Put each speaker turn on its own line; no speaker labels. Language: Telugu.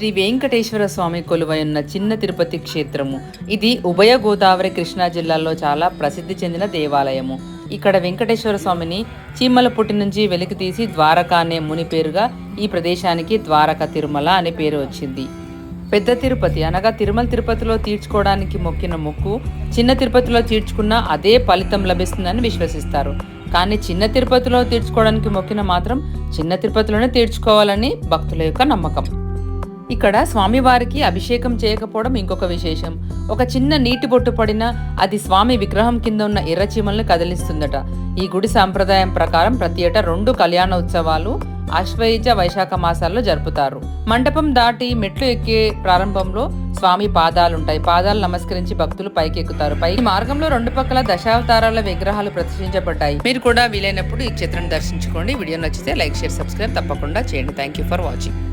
శ్రీ వెంకటేశ్వర స్వామి కొలువైన చిన్న తిరుపతి క్షేత్రము. ఇది ఉభయ గోదావరి కృష్ణా జిల్లాలో చాలా ప్రసిద్ధి చెందిన దేవాలయము. ఇక్కడ వెంకటేశ్వర స్వామిని చీమల పుట్టి నుంచి వెలికి తీసి ద్వారకా అనే ముని పేరుగా ఈ ప్రదేశానికి ద్వారక తిరుమల అనే పేరు వచ్చింది. పెద్ద తిరుపతి అనగా తిరుమల తిరుపతిలో తీర్చుకోవడానికి మొక్కిన మొక్కు చిన్న తిరుపతిలో తీర్చుకున్న అదే ఫలితం లభిస్తుందని విశ్వసిస్తారు. కానీ చిన్న తిరుపతిలో తీర్చుకోవడానికి మొక్కిన మాత్రం చిన్న తిరుపతిలోనే తీర్చుకోవాలని భక్తుల యొక్క నమ్మకం. ఇక్కడ స్వామివారికి అభిషేకం చేయకపోవడం ఇంకొక విశేషం. ఒక చిన్న నీటి బొట్టు పడినా అది స్వామి విగ్రహం కింద ఉన్న ఎర్ర కదిలిస్తుందట. ఈ గుడి సాంప్రదాయం ప్రకారం ప్రతి ఏటా రెండు కళ్యాణ ఉత్సవాలు అశ్వయుజ వైశాఖ మాసాల్లో జరుపుతారు. మండపం దాటి మెట్లు ఎక్కే ప్రారంభంలో స్వామి పాదాలుంటాయి. పాదాలు నమస్కరించి భక్తులు పైకి ఎక్కుతారు పై ఈ మార్గంలో రెండు పక్కల దశావతారాల విగ్రహాలు ప్రదర్శించబడ్డాయి మీరు కూడా వీలైనప్పుడు ఈ చిత్రం దర్శించుకోండి. వీడియో నచ్చితే లైక్ షేర్ సబ్స్క్రైబ్ తప్పకుండా చేయండి. Thank you for watching.